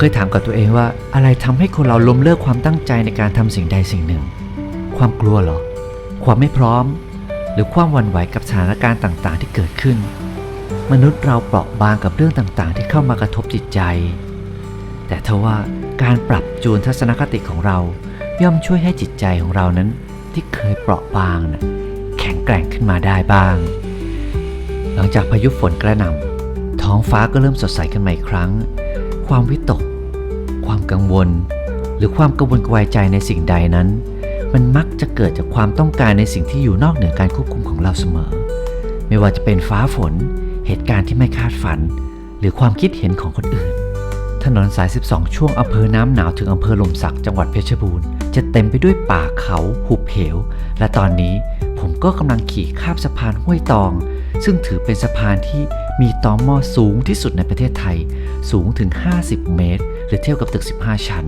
เคยถามกับตัวเองว่าอะไรทำให้คนเราล้มเลิกความตั้งใจในการทำสิ่งใดสิ่งหนึ่ง ความกลัวหรอ ความไม่พร้อม หรือความหวั่นไหวกับสถานการณ์ต่างๆ ที่เกิดขึ้น มนุษย์เราเปราะบางกับเรื่องต่างๆ ที่เข้ามากระทบจิตใจ แต่ทว่าการปรับจูนทัศนคติของเราย่อมช่วยให้จิตใจของเรานั้นที่เคยเปราะบางนะแข็งแกร่งขึ้นมาได้บ้าง หลังจากพายุฝนกระหน่ำท้องฟ้าก็เริ่มสดใสขึ้นมาอีกครั้ง ความวิตก ความกังวล หรือความกระวนกวายใจในสิ่งใดนั้น มันมักจะเกิดจากความต้องการในสิ่งที่อยู่นอกเหนือการควบคุมของเราเสมอ ไม่ว่าจะเป็นฟ้าฝน เหตุการณ์ที่ไม่คาดฝัน หรือความคิดเห็นของคนอื่น ถนนสาย 12 ช่วงอำเภอน้ำหนาวถึงอำเภอลมสักจังหวัดเพชรบูรณ์จะเต็มไปด้วยป่าเขาหุบเหว และตอนนี้ผมก็กำลังขี่ข้ามสะพานห้วยตอง ซึ่งถือเป็นสะพานที่มีตอหม้อสูงที่สุดในประเทศไทย สูงถึง 50 เมตร หรือเทียบกับตึก 15 ชั้น